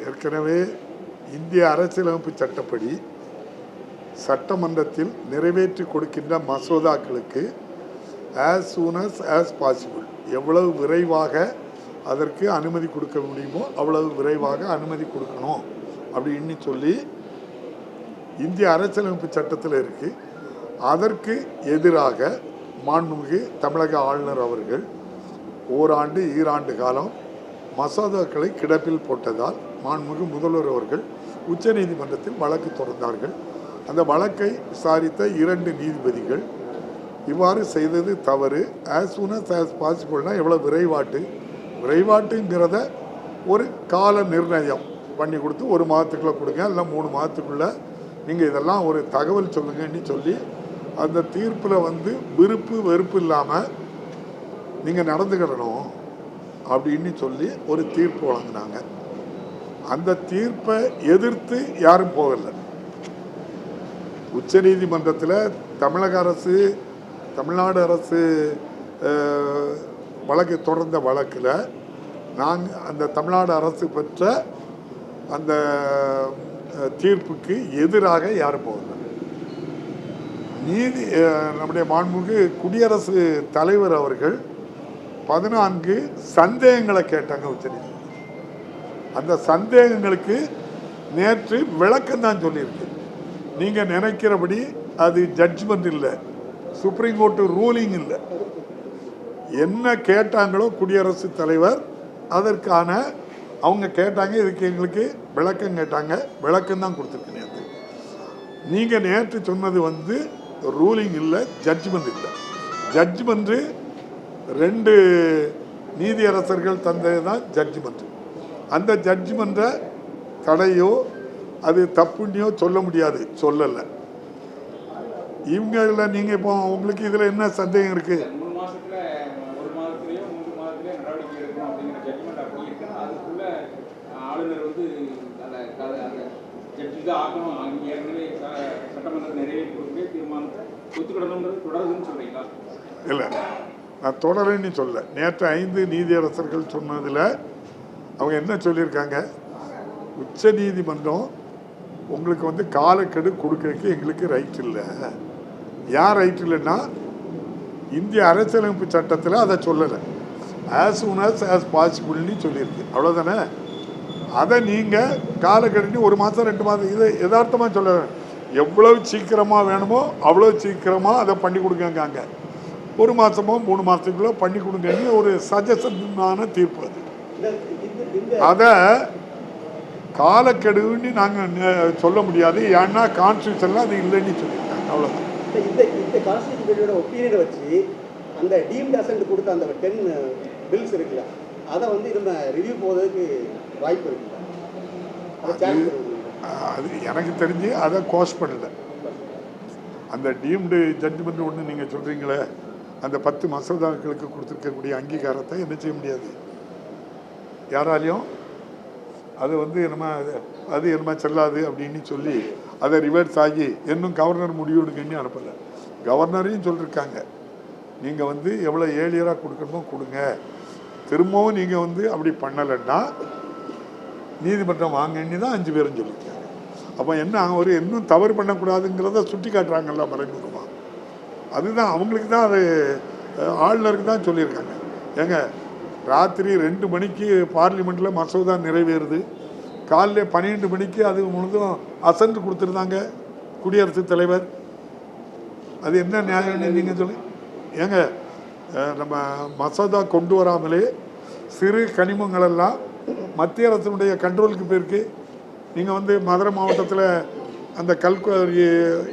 ஏற்கனவே இந்திய அரசியலமைப்பு சட்டப்படி சட்டமன்றத்தில் நிறைவேற்றி கொடுக்கின்ற மசோதாக்களுக்கு as soon as as possible எவ்வளவு விரைவாக அதற்கு அனுமதி கொடுக்க முடியுமோ அவ்வளவு விரைவாக அனுமதி கொடுக்கணும் அப்படின்னு சொல்லி இந்திய அரசியலமைப்பு சட்டத்தில் இருக்குது அதற்கு எதிராக மாண்புமிகு தமிழக ஆளுநர் அவர்கள் ஓராண்டு ஈராண்டு காலம் மசோதாக்களை கிடப்பில் போட்டதால் மாண்புமிகு முதல்வர் அவர்கள் உச்சநீதிமன்றத்தில் வழக்கு தொடர்ந்தார்கள். அந்த வழக்கை விசாரித்த இரண்டு நீதிபதிகள் இவ்வாறு செய்தது தவறு. ஆஸ் சூன் அஸ் ஆஸ் பாசிபிள்னா எவ்வளோ விரைவாட்டு? விரைவாட்டுங்கிறத ஒரு கால நிர்ணயம் பண்ணி கொடுத்து ஒரு மாதத்துக்குள்ளே கொடுங்க இல்லை மூணு மாதத்துக்குள்ளே நீங்கள் இதெல்லாம் ஒரு தகவல் சொல்லுங்கன்னு சொல்லி அந்த தீர்ப்பில் வந்து விருப்பு வெறுப்பு இல்லாமல் நீங்கள் நடந்துக்கிடணும் அப்படின்னு சொல்லி ஒரு தீர்ப்பு வழங்கினாங்க. அந்த தீர்ப்பை எதிர்த்து யாரும் போகலை. உச்ச நீதிமன்றத்தில் தமிழக அரசு தமிழ்நாடு அரசு வழக்கு தொடர்ந்த வழக்கில் நாங்கள் அந்த தமிழ்நாடு அரசு பெற்ற அந்த தீர்ப்புக்கு எதிராக யாரும் போகலை. நீதி நம்முடைய மாண்புமிகு குடியரசு தலைவர் அவர்கள் பதினான்கு சந்தேகங்களை கேட்டாங்க உச்சநீதிமன்றம். அந்த சந்தேகங்களுக்கு நேற்று விளக்கம் தான் சொல்லியிருக்கு. நீங்கள் நினைக்கிறபடி அது ஜட்ஜ்மெண்ட் இல்லை. சுப்ரீம் கோர்ட்டு ரூலிங் இல்லை. என்ன கேட்டாங்களோ குடியரசுத் தலைவர் அதற்கான அவங்க கேட்டாங்க இதுக்கு எங்களுக்கு விளக்கம் கேட்டாங்க. விளக்கம் தான் கொடுத்துருக்கு நேற்று. நீங்கள் நேற்று சொன்னது வந்து ரூலிங் இல்லை ஜட்ஜ்மெண்ட் இல்லை. ஜட்ஜ்மெண்ட்டு ரெண்டு நீதியரசர்கள் தந்தது தான் ஜட்ஜ்மெண்ட் அந்த ஜட்ஜ்மெண்ட்டை தடையோ அது தப்புன்னையோ சொல்ல முடியாது சொல்லலை. இவங்கள நீங்கள் இப்போ உங்களுக்கு இதில் என்ன சந்தேகம் இருக்குது இல்லை. நான் தொடரேன்னு சொல்ல நேற்று ஐந்து நீதியரசர்கள் சொன்னதில் அவங்க என்ன சொல்லியிருக்காங்க? உச்ச நீதிமன்றம் உங்களுக்கு வந்து காலக்கெடு கொடுக்கறதுக்கு எங்களுக்கு ரைட் இல்லை. யார் ரைட் இல்லைன்னா இந்திய அரசியலமைப்பு சட்டத்தில் அதை சொல்லலை. ஆஸ் soon ஆஸ் ஆஸ் பாசிபிள்னு சொல்லியிருக்கு. அவ்வளோதானே அதை நீங்கள் காலக்கெடுன்னு ஒரு மாதம் ரெண்டு மாதம் இதை யதார்த்தமாக சொல்ல எவ்வளவு சீக்கிரமாக வேணுமோ அவ்வளோ சீக்கிரமாக அதை பண்ணி கொடுங்கங்காங்க. ஒரு மாதமோ மூணு மாதத்துக்குள்ளே பண்ணி கொடுங்கன்னு ஒரு சஜஷனான தீர்ப்பு அது. அதை காலக்கெடுன்னு நாங்கள் சொல்ல முடியாது. ஏன்னா கான்ஸ்டியூஷனில் அது இல்லைன்னு சொல்லியிருக்காங்க. அவ்வளோதான் இந்த இந்த கான்ஸ்டியூஷனோட ஒப்பீனியனை வச்சு அந்த டீம்ட் அசன்ட் கொடுத்த அந்த டென் பில்ஸ் இருக்குல்ல அதை வந்து நம்ம ரிவ்யூ போகிறதுக்கு வாய்ப்பு இருக்குல்ல? அது எனக்கு தெரிஞ்சு அதை கோஸ் பண்ணல. அந்த டீம்டு ஜட்ஜ்மெண்ட் ஒன்று நீங்கள் சொல்கிறீங்களே அந்த பத்து மசோதாக்களுக்கு கொடுத்துருக்கக்கூடிய அங்கீகாரத்தை என்ன செய்ய முடியாது? யாராலையும்? அது வந்து என்னமா அது- அது என்னமா செல்லாது அப்படின்னு சொல்லி அதை ரிவர்ஸ் ஆகி இன்னும் கவர்னர் முடிவெடுங்கன்னு அனுப்பலை. கவர்னரையும் சொல்லியிருக்காங்க நீங்கள் வந்து எவ்வளோ ஏழியராக கொடுக்கணுமோ கொடுங்க. திரும்பவும் நீங்கள் வந்து அப்படி பண்ணலைன்னா நீதிமன்றம் வாங்கன்னு தான் அஞ்சு பேரும் சொல்லியிருக்காங்க. அப்போ என்ன அவர் இன்னும் தவறு பண்ணக்கூடாதுங்கிறத சுட்டி காட்டுறாங்கல்ல மறைமுகமாக அதுதான் அவங்களுக்கு தான் அது ஆளுநருக்கு தான் சொல்லியிருக்காங்க. ஏங்க ராத்திரி ரெண்டு மணிக்கு பார்லிமெண்ட்டில் மசோதா நிறைவேறுது. காலைல பன்னிரெண்டு மணிக்கு அது முழுதும் அசன்ட் கொடுத்துருந்தாங்க குடியரசுத் தலைவர். அது என்ன நியாயம்னு நீங்கள் சொல்லி. ஏங்க நம்ம மசோதா கொண்டு வராமலே சிறு கனிமங்களெல்லாம் மத்திய அரசினுடைய கண்ட்ரோலுக்கு போயிருக்கு. நீங்கள் வந்து மதுரை மாவட்டத்தில் அந்த கல்குவாரி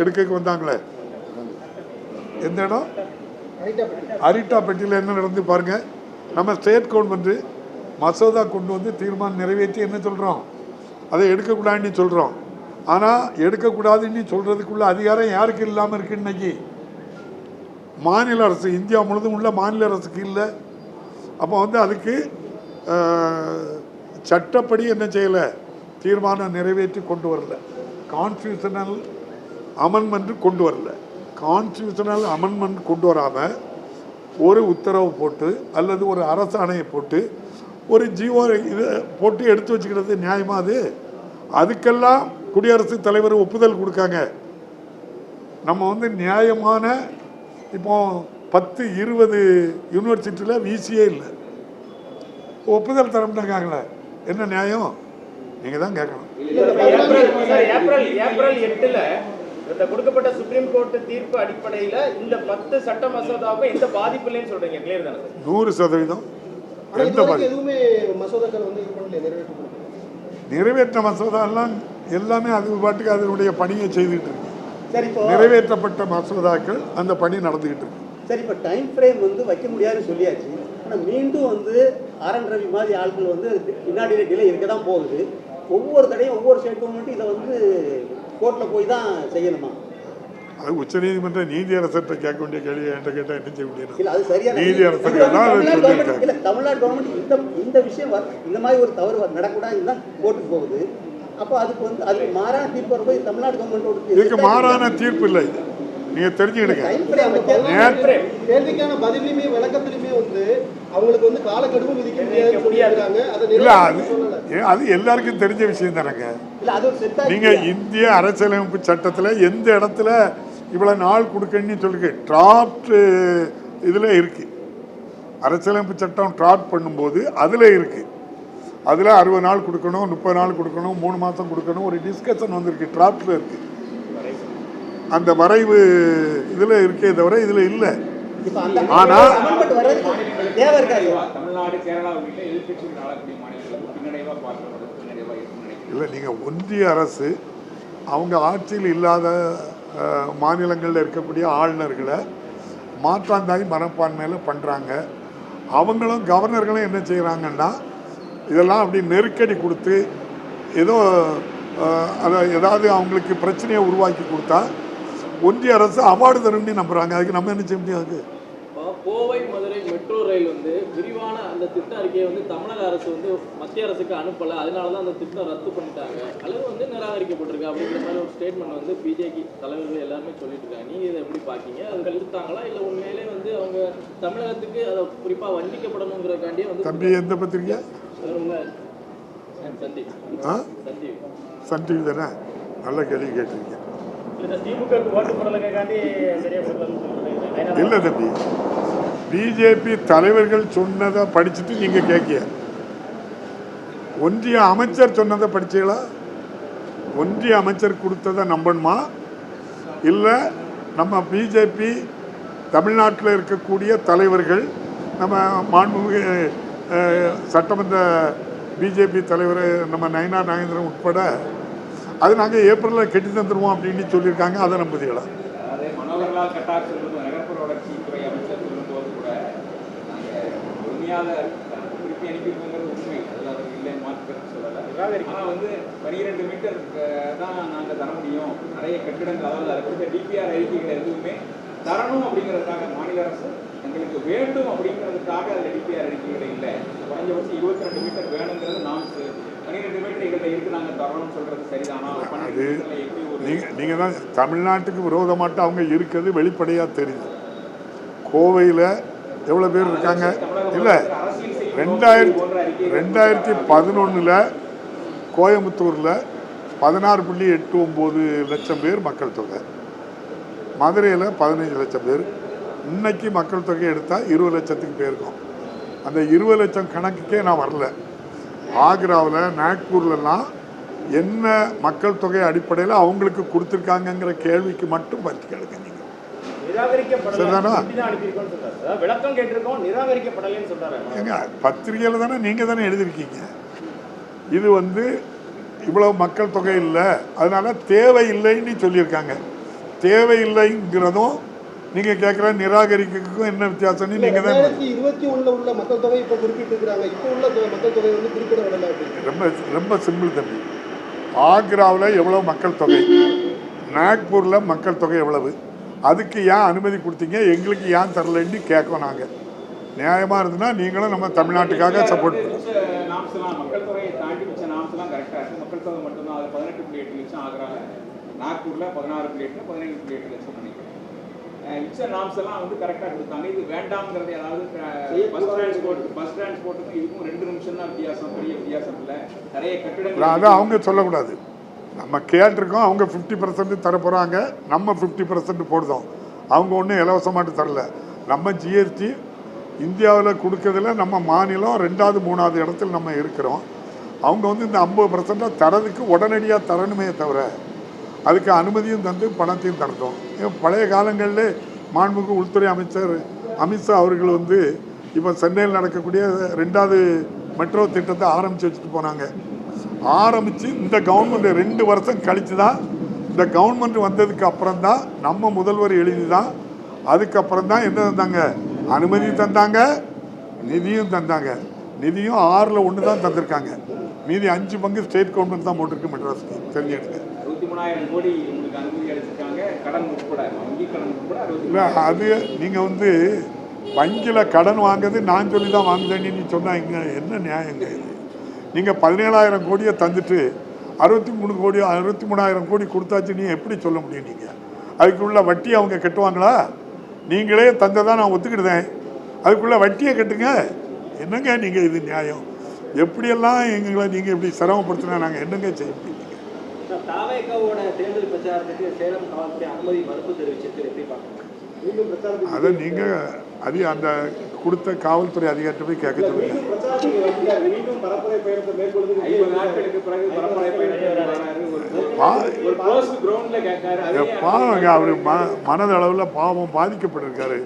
எடுக்க வந்தாங்களே எந்த இடம்? அரிட்டாப்பட்டியில் என்ன நடந்து பாருங்க. நம்ம ஸ்டேட் கவர்மெண்ட்டு மசோதா கொண்டு வந்து தீர்மானம் நிறைவேற்றி என்ன சொல்கிறோம் அதை எடுக்கக்கூடாதுன்னு சொல்கிறோம் ஆனால் எடுக்கக்கூடாதுன்னு சொல்கிறதுக்குள்ள அதிகாரம் யாருக்கு இல்லாமல் இருக்கு இன்னைக்கு? மாநில அரசு இந்தியா முழுதும் உள்ள மாநில அரசுக்கு இல்லை. அப்போ வந்து அதுக்கு சட்டப்படி என்ன செய்யலை? தீர்மானம் நிறைவேற்றி கொண்டு வரல. கான்ஸ்டியூஷனல் அமெண்ட்மெண்ட் கொண்டு வரல. கான்ஸ்டியூஷனல் அமெண்ட்மெண்ட் கொண்டு வராமல் ஒரு உத்தரவு போட்டு அல்லது ஒரு அரசாணையை போட்டு ஒரு ஜீவோ இது போட்டு எடுத்து வச்சுக்கிறது நியாயமா அது? அதுக்கெல்லாம் குடியரசுத் தலைவர் ஒப்புதல் கொடுக்காங்க. நம்ம வந்து நியாயமான இப்போ பத்து இருபது யூனிவர்சிட்டியில் விசியே இல்லை. ஒப்புதல் தர மாட்டாங்களே என்ன நியாயம்? நீங்கள் தான் கேட்கணும் இந்த கொடுக்கப்பட்ட சுப்ரீம் கோர்ட் தீர்ப்பு அடிப்படையில இந்த பத்து சட்ட மசோதாவுக்கும் எந்த பாதிப்பு இல்லைன்னு சொல்றீங்க. கிளியர் தானே? சார் நூறு சதவீதம். எந்த எதுவுமே மசோதாக்கள் வந்து நிறைவேற்ற மசோதாலாம் எல்லாமே அது பாட்டுக்கு அதனுடைய பணியை செய்துக்கிட்டு இருக்கு. சரி இப்போ நிறைவேற்றப்பட்ட மசோதாக்கள் அந்த பணி நடந்துகிட்டு இருக்கு. சரி இப்போ டைம் ஃப்ரேம் வந்து வைக்க முடியாதுன்னு சொல்லியாச்சு. ஆனால் மீண்டும் வந்து ஆர் என் ரவி மாதிரி ஆட்கள் வந்து பின்னாடி டிலே இருக்க தான் போகுது. ஒவ்வொரு தடையும் ஒவ்வொரு ஸ்டேட் கவர்மெண்ட்டும் இதை வந்து கோர்ட்டில் போய் தான் செய்யணுமா? அது உச்சநீதிமன்ற நீதியரசர்கிட்ட கேட்க வேண்டிய கேள்வி என்கிட்ட கேட்டால் என்ன செய்ய முடியும்? இல்ல அது சரியான நீதி அதை. கவர்மெண்ட் இல்ல தமிழ்நாடு கவர்மெண்ட் இந்த இந்த விஷயம் இந்த மாதிரி ஒரு தவறு நடக்கூடாதுன்னு தான் கோர்ட்டுக்கு போகுது. அப்போ அதுக்கு வந்து அதுக்கு மாறான தீர்ப்பு வரும்போது தமிழ்நாடு கவர்மெண்டோட இதுக்கு மாறான தீர்ப்பு இல்லை. இது நீங்கள் தெரிஞ்சுக்கிடுங்க கேள்விக்கான பதிலையுமே விளக்கத்திலுமே வந்து அவங்களுக்கு வந்து காலக்கெடுவும் விதிக்க முடியாதுன்னு சொல்லியிருக்காங்க. அதை எல்லாருக்கும் தெரிஞ்ச விஷயம் தானேங்க. நீங்க இந்திய அரசியலமைப்பு சட்டத்துல எந்த இடத்துல இவ்வளவு நாள் கொடுக்கணும்னு சொல்லிருக்கு? டிராப்ட் இதுல இருக்கு. அரசியலமைப்பு சட்டம் டிராப்ட் பண்ணும்போது அதுல இருக்கு. அதுல அறுபது நாள் கொடுக்கணும் முப்பது நாள் கொடுக்கணும் மூணு மாசம் கொடுக்கணும் ஒரு டிஸ்கஷன் வந்திருக்கு டிராப்ட்ல இருக்கு. அந்த வரைவு இதுல இருக்கே தவிர இதுல இல்ல. இப்போ அந்த ஆனா- அமெண்ட்மெண்ட் வர்றதுக்கு தேவை இருக்காது பின்னடைவா, தமிழ்நாடு கேரளா உள்ளிட்ட எதிர்கட்சிகள் ஆளக்கூடிய மாநிலங்களுக்கு பின்னடைவா பார்க்கப்படுது பின்னடைவா இருக்கும்னு நினைக்கிறேன். இல்லை நீங்கள் ஒன்றிய அரசு அவங்க ஆட்சியில் இல்லாத மாநிலங்களில் இருக்கக்கூடிய ஆளுநர்களை மாற்றாந்தாய் மனப்பான்மையில் பண்ணுறாங்க அவங்களும் கவர்னர்களும் என்ன செய்கிறாங்கன்னா இதெல்லாம் அப்படி நெருக்கடி கொடுத்து ஏதோ அதை ஏதாவது அவங்களுக்கு பிரச்சனையை உருவாக்கி கொடுத்தா ஒன்றிய அரசு அவார்டு தரும்னு நம்புகிறாங்க அதுக்கு நம்ம என்ன செய்ய முடியாது கோவை மதுரை மெட்ரோ ரயில் வந்து விரிவான அந்த திட்ட அறிக்கையை வந்து தமிழக அரசு வந்து மத்திய அரசுக்கு அனுப்பலை. அதனால தான் அந்த திட்டம் ரத்து பண்ணிட்டாங்க. அல்லது வந்து நிராகரிக்கப்பட்டிருக்கு அப்படிங்கிற மாதிரி ஒரு ஸ்டேட்மெண்ட் வந்து பிஜேபி தலைவர்கள் எல்லாருமே சொல்லிட்டு இருக்காங்க நீங்கள் இதை எப்படி பார்க்கீங்க அது கழித்தாங்களா இல்லை உண்மையிலே வந்து அவங்க தமிழகத்துக்கு அதை குறிப்பாக வண்டிக்கப்படணுங்கிறக்காண்டியே வந்து தம்பி எந்த பத்திரிக்கை? சன் டிவி தானே? நல்ல கேள்வி கேட்டிருக்கீங்க. இல்லை தம்பி. பிஜேபி தலைவர்கள் சொன்னதை படிச்சுட்டு நீங்கள் கேட்கிய ஒன்றிய அமைச்சர் சொன்னதை படிச்சீங்களா? ஒன்றிய அமைச்சர் கொடுத்ததை நம்பணுமா? இல்லை நம்ம பிஜேபி தமிழ்நாட்டில் இருக்கக்கூடிய தலைவர்கள் நம்ம மாண்புமிகு சட்டமன்ற பிஜேபி தலைவர் நம்ம நயனா நாகேந்திரன் உட்பட அது நாங்கள் ஏப்ரலில் கெட்டி தந்துடுவோம் அப்படின்னு சொல்லியிருக்காங்க. அதை நம்புதிகளா கட்டார் கூட நாங்கள் உண்மை. இல்லை சொல்லலை. வந்து பனிரெண்டு மீட்டர் தான் நாங்கள் தர முடியும். நிறைய கட்டிடங்கள் அதாவது அதை டிபிஆர் அறிக்கைகள் எதுவுமே தரணும் அப்படிங்கிறதுக்காக அரசு எங்களுக்கு வேண்டும் அப்படிங்கிறதுக்காக அதில் டிபிஆர் அறிக்கைகள் இல்லை. குறைஞ்சபட்சம் இருபத்தி ரெண்டு மீட்டர் வேணுங்கிறது நாம் பன்னிரெண்டு மீட்டர் எங்கள்கிட்ட இருக்கு நாங்கள் தரணும்னு சொல்றது சரிதானா? பன்னிரெண்டு அது நீங்கள் நீங்கள் தான் தமிழ்நாட்டுக்கு விரோதமாட்டு அவங்க இருக்கிறது வெளிப்படையாக தெரியுது. கோவையில் எவ்வளோ பேர் இருக்காங்க? இல்லை ரெண்டாயிரத்தி ரெண்டாயிரத்தி பதினொன்றில் கோயம்புத்தூரில் பதினாறு புள்ளி எட்டு ஒம்பது லட்சம் பேர் மக்கள் தொகை. மதுரையில் பதினஞ்சு லட்சம் பேர். இன்னைக்கு மக்கள் தொகை எடுத்தால் இருபது லட்சத்துக்கு போயிருக்கோம். அந்த இருபது லட்சம் கணக்குக்கே நான் வரல. ஆக்ராவில் நாக்பூர்லலாம் என்ன மக்கள் தொகை அடிப்படையில் அவங்களுக்கு கொடுத்துருக்காங்கங்கிற கேள்விக்கு மட்டும் பற்றி கேளுங்க நீங்கள் ஏங்க பத்திரிகையில் தானே நீங்கள் தானே எழுதியிருக்கீங்க. இது வந்து இவ்வளவு மக்கள் தொகை இல்லை அதனால தேவையில்லைன்னு சொல்லியிருக்காங்க. தேவையில்லைங்கிறதும் நீங்கள் கேட்குற நிராகரிக்கிறதுக்கும் என்ன வித்தியாசம்னு நீங்கள் தான் இருபத்தி ஒண்ணுல உள்ள மக்கள் தொகை இப்ப குறிப்பிட்டிருக்கிறாங்க. இப்போ உள்ள மக்கள் தொகை வந்து குறிப்பிடப்படலை அப்படின்னு ரொம்ப ரொம்ப சிம்பிள் தம்பி. ஆக்ராவில் எவ்வளோ மக்கள் தொகை? நாக்பூரில் மக்கள் தொகை எவ்வளவு? அதுக்கு ஏன் அனுமதி கொடுத்தீங்க? எங்களுக்கு ஏன் தரலைன்னு கேட்கோம் நாங்கள் நியாயமாக இருந்ததுன்னா நீங்களும் நம்ம தமிழ்நாட்டுக்காக சப்போர்ட் பண்ணுங்க மிச்ச நாம்ஸ் எல்லாம் வந்து கரெக்டாக கொடுத்தாங்க இது வேண்டாம்ங்கிறது அதாவது பஸ் டிரான்ஸ்போர்ட் பஸ் டிரான்ஸ்போர்ட்டுக்கும் இதுக்கும் ரெண்டு நிமிஷம் தான் வித்தியாசம் பெரிய வித்தியாசம் இல்லை. நிறைய கட்டிடங்கள் அதை அவங்க சொல்லக்கூடாது. நம்ம கேட்டிருக்கோம் அவங்க ஃபிஃப்டி பர்சன்ட் தர போகிறாங்க நம்ம ஃபிஃப்டி பர்சன்ட் போடுதோம் அவங்க ஒன்றும் இலவசமாட்டு தரல. நம்ம ஜிஎஸ்டி இந்தியாவில் கொடுக்கறதுல நம்ம மாநிலம் ரெண்டாவது மூணாவது இடத்துல நம்ம இருக்கிறோம். அவங்க வந்து இந்த ஐம்பது பர்சன்டாக தரதுக்கு உடனடியாக தரணுமே தவிர அதுக்கு அனுமதியும் தந்து பணத்தையும் தரட்டும். ஏன் பழைய காலங்களில் மாண்புக்கு உள்துறை அமைச்சர் அமித்ஷா அவர்கள் வந்து இப்போ சென்னையில் நடக்கக்கூடிய ரெண்டாவது மெட்ரோ திட்டத்தை ஆரம்பித்து வச்சுட்டு போனாங்க. ஆரம்பித்து இந்த கவர்மெண்ட் ரெண்டு வருஷம் கழித்து தான் இந்த கவர்மெண்ட் வந்ததுக்கு அப்புறம் தான் நம்ம முதல்வர் எழுதி தான் அதுக்கப்புறம் தான் என்ன தந்தாங்க? அனுமதி தந்தாங்க நிதியும் தந்தாங்க. நிதியும் ஆறில் ஒன்று தான் தந்திருக்காங்க. மீதி அஞ்சு பங்கு ஸ்டேட் கவர்மெண்ட் தான் போட்டிருக்கு மெட்ராஸ்க்கு தெரிஞ்சுக்கிட்டு அறுபத்தி கோடி உங்களுக்கு அனுமதி அளிச்சிருக்காங்க. கடன் உட்பட வங்கி கடன் உட்பட இல்லை அது நீங்கள் வந்து வங்கியில் கடன் வாங்குறது நான் சொல்லி தான் வாங்குதேன்னு நீ சொன்னாங்க. என்ன நியாயங்க இது? நீங்கள் பதினேழாயிரம் கோடியை தந்துட்டு அறுபத்தி மூணு கோடி அறுபத்தி மூணாயிரம் கோடி கொடுத்தாச்சு நீ எப்படி சொல்ல முடியும் நீங்கள் அதுக்குள்ள வட்டி அவங்க கட்டுவாங்களா? நீங்களே தந்ததாக நான் ஒத்துக்கிடுதேன். அதுக்குள்ளே வட்டியை கட்டுங்க. என்னங்க நீங்கள் இது நியாயம்? எப்படியெல்லாம் எங்களை நீங்கள் இப்படி சிரமப்படுத்தினா நாங்கள் என்னங்க செய்ய முடியும்? தாவேக்காவோட தேர்தல் பிரச்சாரத்துக்கு சேலம் காவல்துறை அனுமதி மறுப்பு தெரிவிச்சிருக்கு. எப்படி பார்க்கணும் மீண்டும் பிரச்சாரத்துக்கு அதை நீங்கள் அது அந்த கொடுத்த காவல்துறை அதிகாரிட்ட போய் கேட்க அதே பாவங்க அவர் ம மனதளவில் பாவம் பாதிக்கப்பட்டிருக்காரு.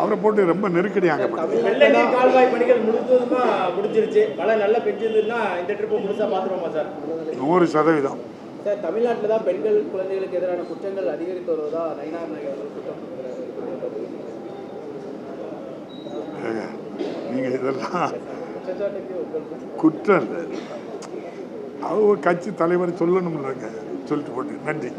அவரை போட்டு ரொம்ப நெருக்கடியாங்க வெள்ள நீர் கால்வாய் பணிகள் முழுவதுமா முடிஞ்சிருச்சு. மழை நல்லா பெஞ்சதுன்னா இந்த ட்ரிப்பு முழுசா பாத்துருவோமா சார்? நூறு சதவீதம். சார் தமிழ்நாட்டில் தான் பெண்கள் குழந்தைகளுக்கு எதிரான குற்றங்கள் அதிகரித்து வருவதா நயினார் நாயகர்கள் குற்றம் ஏங்க, நீங்க இதெல்லாம் குற்றம். அவர் கட்சி தலைவர் சொல்லணும்லங்க. சொல்லிட்டு போட்டு. நன்றி.